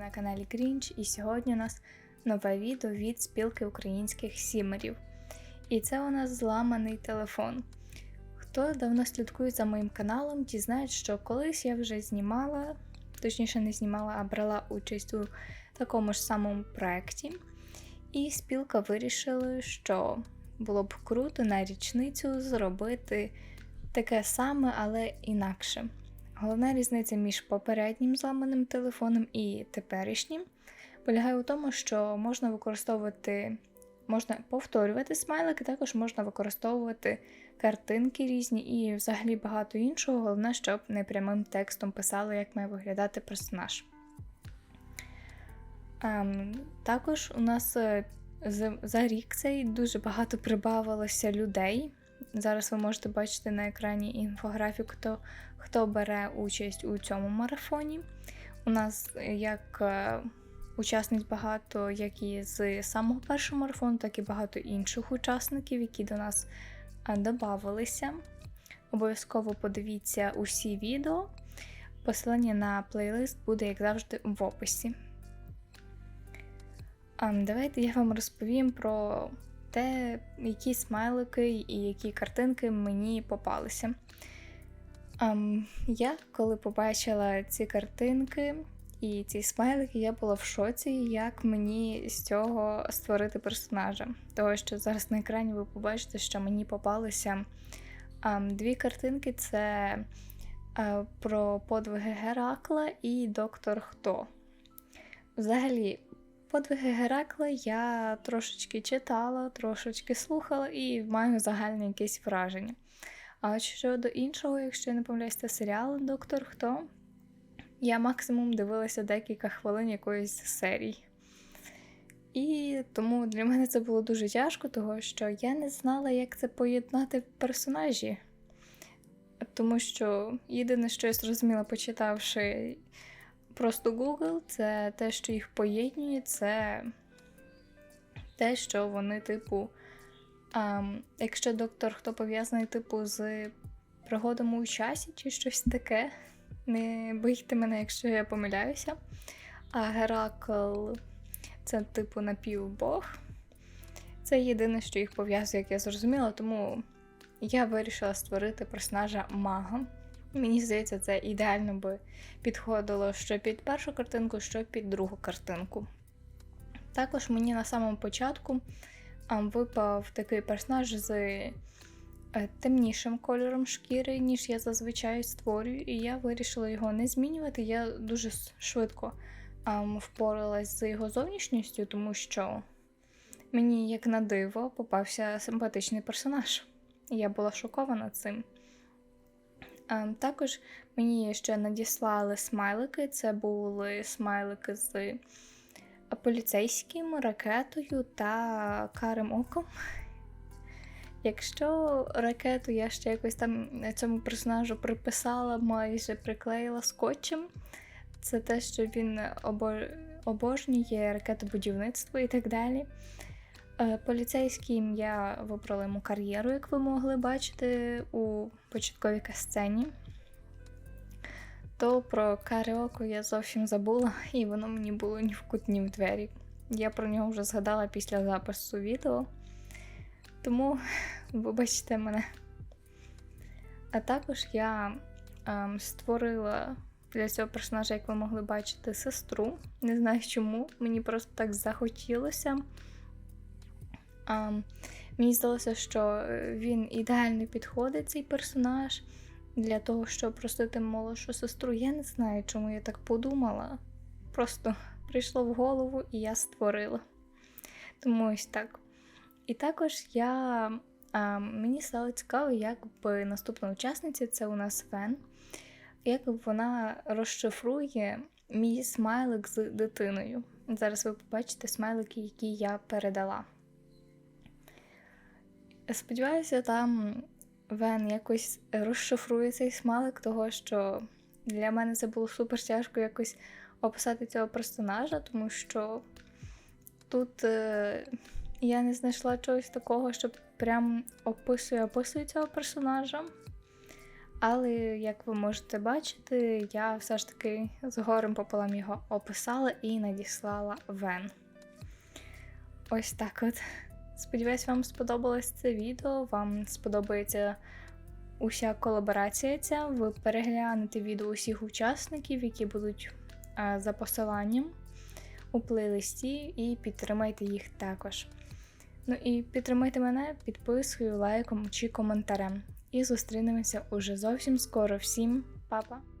на каналі Грінч, і сьогодні у нас нове відео від спілки українських сімерів. І це у нас зламаний телефон. Хто давно слідкує за моїм каналом, дізнає, що колись я вже знімала, точніше, не знімала, а брала участь у такому ж самому проєкті. І спілка вирішила, що було б круто на річницю зробити таке саме, але інакше. Головна різниця між попереднім зламаним телефоном і теперішнім полягає у тому, що можна використовувати, можна повторювати смайлики, також можна використовувати картинки різні і взагалі багато іншого. Головне, щоб не прямим текстом писали, як має виглядати персонаж. Ем, також у нас е, за рік цей дуже багато прибавилося людей. Зараз ви можете бачити на екрані інфографіку, хто, хто бере участь у цьому марафоні. У нас е, як е, учасниць багато як і з самого першого марафону, так і багато інших учасників, які до нас е, додавалися. Обов'язково подивіться усі відео. Посилання на плейлист буде, як завжди, в описі. Давайте я вам розповім про те, які смайлики і які картинки мені попалися. Um, я, коли побачила ці картинки і ці смайлики, я була в шоці, як мені з цього створити персонажа. Того, що зараз на екрані ви побачите, що мені попалися um, дві картинки: це uh, про подвиги Геракла і Доктор Хто. Взагалі, Подвиги Геракла я трошечки читала, трошечки слухала і маю загальне якесь враження. А щодо іншого, якщо я не помиляюсь, це серіал Доктор Хто, я максимум дивилася декілька хвилин якоїсь серії. І тому для мене це було дуже тяжко, тому що я не знала, як це поєднати в персонажі. Тому що єдине, що я зрозуміла, почитавши Просто Google це те, що їх поєднує, це те, що вони, типу, а, якщо доктор хто пов'язаний, типу, з пригодами у часі чи щось таке, не бийте мене, якщо я помиляюся. А Геракл це, типу, напівбог. Це єдине, що їх пов'язує, як я зрозуміла, тому я вирішила створити персонажа мага. Мені здається, це ідеально би підходило що під першу картинку, що під другу картинку. Також мені на самому початку випав такий персонаж з е, темнішим кольором шкіри, ніж я зазвичай створюю, і я вирішила його не змінювати. Я дуже швидко впоралась з його зовнішністю, тому що мені, як на диво, попався симпатичний персонаж. Я була шокована цим. Ем, також мені ще надіслали смайлики. Це були смайлики з поліцейським, ракетою та карим оком. Якщо ракету я ще якось там цьому персонажу приписала, майже приклеїла скотчем, це те, що він обожнює ракетобудівництво і так далі. Е, поліцейським я вибрала йому кар'єру, як ви могли бачити у початковій касцені. То про каріоку я зовсім забула, і воно мені було ні в кут, в двері. Я про нього вже згадала після запису відео. Тому вибачте мене. А також я ем, створила для цього персонажа, як ви могли бачити, сестру. Не знаю чому, мені просто так захотілося. А, Мені здалося, що е, він ідеально підходить цей персонаж для того, щоб простити молодшу сестру. Я не знаю, чому я так подумала. Просто прийшло в голову і я створила. Тому ось так. І також я, а, мені стало цікаво, як би наступна учасниця це у нас Фен, як вона розшифрує мій смайлик з дитиною. Зараз ви побачите смайлики, які я передала. Сподіваюся, там Вен якось розшифрує цей смалик, того що для мене це було супер тяжко якось описати цього персонажа, тому що тут е, я не знайшла чогось такого, що прям описує описує цього персонажа. Але як ви можете бачити, я все ж таки з горем пополам його описала і надіслала Вен. Ось так от. Сподіваюсь, вам сподобалось це відео. Вам сподобається уся колаборація ця. Ви переглянете відео усіх учасників, які будуть за посиланням у плейлисті, і підтримайте їх також. Ну і підтримайте мене підпискою, лайком чи коментарем. І зустрінемося уже зовсім скоро. Всім па-па!